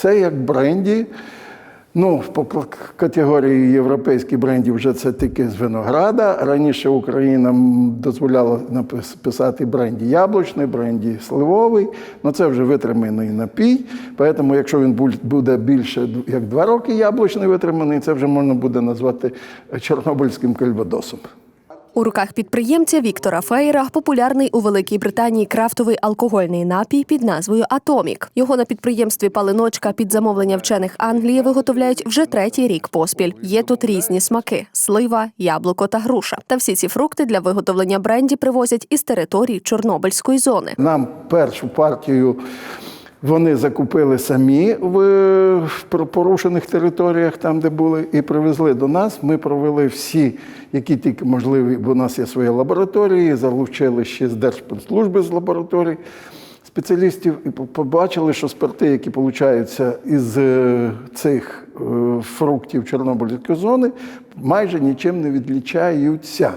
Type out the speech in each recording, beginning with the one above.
Це як бренді. Ну, по категорії європейських брендів вже це тільки з винограда. Раніше Україна дозволяла писати бренді яблучний, бренді сливовий. Ну це вже витриманий напій. Тому, якщо він буде більше як два роки яблучний витриманий, це вже можна буде назвати чорнобильським кальвадосом. У руках підприємця Віктора Фейра популярний у Великій Британії крафтовий алкогольний напій під назвою Атомік. Його на підприємстві Палиночка під замовлення вчених Англії виготовляють вже третій рік поспіль. Є тут різні смаки: слива, яблуко та груша. Та всі ці фрукти для виготовлення бренді привозять із території Чорнобильської зони. Нам першу партію вони закупили самі в, порушених територіях, там, де були, і привезли до нас. Ми провели всі, які тільки можливі, бо у нас є свої лабораторії, залучили ще з Держспецслужби з лабораторій спеціалістів і побачили, що спирти, які получаються із е, цих е, фруктів Чорнобильської зони, майже нічим не відлічаються.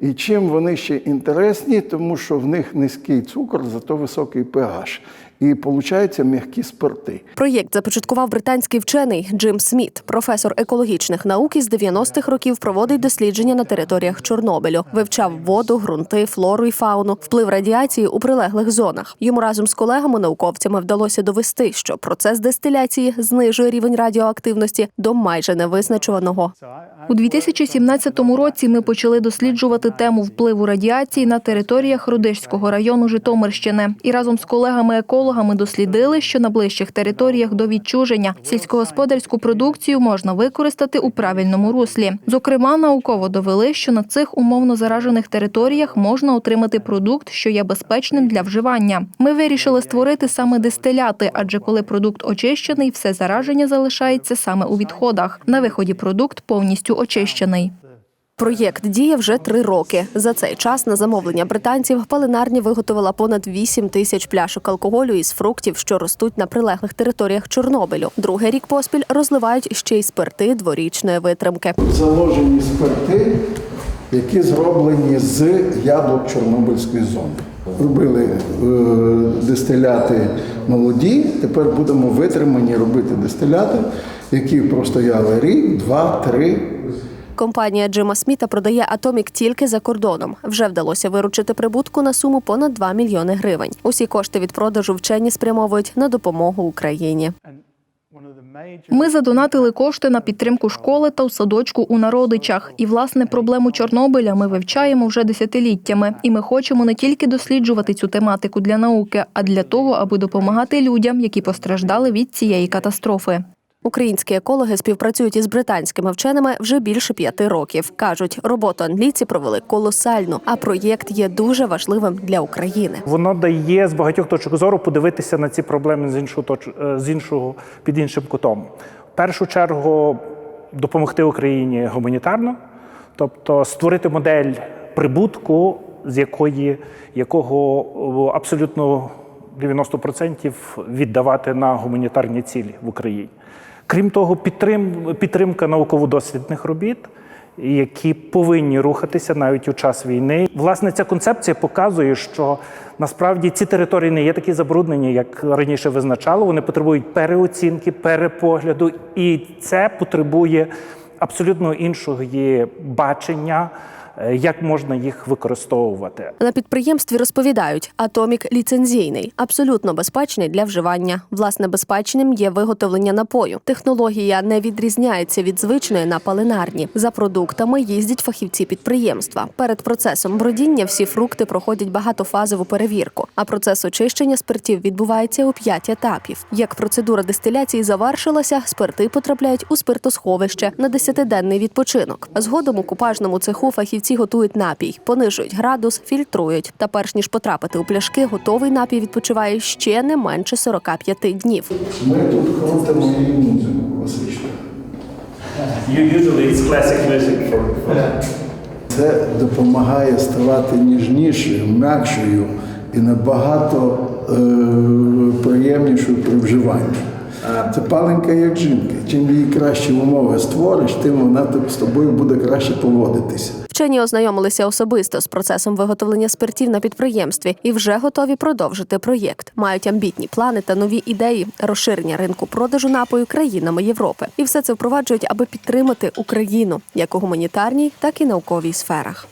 І чим вони ще інтересні, тому що в них низький цукор, зато високий pH. І получаються м'які спирти. Проєкт започаткував британський вчений Джим Сміт, професор екологічних наук із 90-х років проводить дослідження на територіях Чорнобилю, вивчав воду, ґрунти, флору і фауну, вплив радіації у прилеглих зонах. Йому разом з колегами-науковцями вдалося довести, що процес дистиляції знижує рівень радіоактивності до майже невизначуваного. У 2017 році ми почали досліджувати тему впливу радіації на територіях Рудишського району Житомирщини. І разом з колегами-екологами дослідили, що на ближчих територіях до відчуження сільськогосподарську продукцію можна використати у правильному руслі. Зокрема, науково довели, що на цих умовно заражених територіях можна отримати продукт, що є безпечним для вживання. Ми вирішили створити саме дистиляти, адже коли продукт очищений, все зараження залишається саме у відходах. На виході продукт повністю очищений. Проєкт діє вже три роки. За цей час на замовлення британців паленарні виготовила понад 8 тисяч пляшок алкоголю із фруктів, що ростуть на прилеглих територіях Чорнобилю. Другий рік поспіль розливають ще й спирти дворічної витримки. Заложені спирти, які зроблені з яблук Чорнобильської зони. Робили е, дистиляти молоді, тепер будемо витримані робити дистиляти, які простояли рік, два, три. Компанія Джима Сміта продає Атомік тільки за кордоном. Вже вдалося виручити прибутку на суму понад 2 мільйони гривень. Усі кошти від продажу вчені спрямовують на допомогу Україні. Ми задонатили кошти на підтримку школи та у садочку у народичах. І власне проблему Чорнобиля ми вивчаємо вже десятиліттями. І ми хочемо не тільки досліджувати цю тематику для науки, а для того, аби допомагати людям, які постраждали від цієї катастрофи. Українські екологи співпрацюють із британськими вченими вже більше п'яти років. кажуть, роботу англійці провели колосальну, а проєкт є дуже важливим для України. Воно дає з багатьох точок зору подивитися на ці проблеми з іншого точ... е, з іншого під іншим кутом. В першу чергу допомогти Україні гуманітарно, тобто створити модель прибутку, з якої якого абсолютно 90% віддавати на гуманітарні цілі в Україні. Крім того, підтрим... підтримка науково-дослідних робіт які повинні рухатися навіть у час війни. Власне, ця концепція показує, що насправді ці території не є такі забруднені, як раніше визначало. Вони потребують переоцінки, перепогляду, і це потребує абсолютно іншого бачення, як можна їх використовувати. На підприємстві розповідають, атомік ліцензійний, абсолютно безпечний для вживання. Власне, безпечним є виготовлення напою. Технологія не відрізняється від звичної на паленарні. За продуктами їздять фахівці підприємства. Перед процесом бродіння всі фрукти проходять багатофазову перевірку. А процес очищення спиртів відбувається у п'ять етапів. Як процедура дистиляції завершилася, спирти потрапляють у спиртосховище на десятиденний відпочинок. Згодом у купажному цеху фахівці готують напій, понижують градус, фільтрують. Та перш ніж потрапити у пляшки, готовий напій відпочиває ще не менше 45 днів. Ми тут крутимо і музику класичну. Це допомагає ставати ніжнішою, м'якшою і набагато е, приємнішою при вживанні. Це паленька як жінка. Чим їй кращі умови створиш, тим вона з тобою буде краще поводитися. Вчені ознайомилися особисто з процесом виготовлення спиртів на підприємстві і вже готові продовжити проєкт. Мають амбітні плани та нові ідеї розширення ринку продажу напою країнами Європи. І все це впроваджують, аби підтримати Україну як у гуманітарній, так і науковій сферах.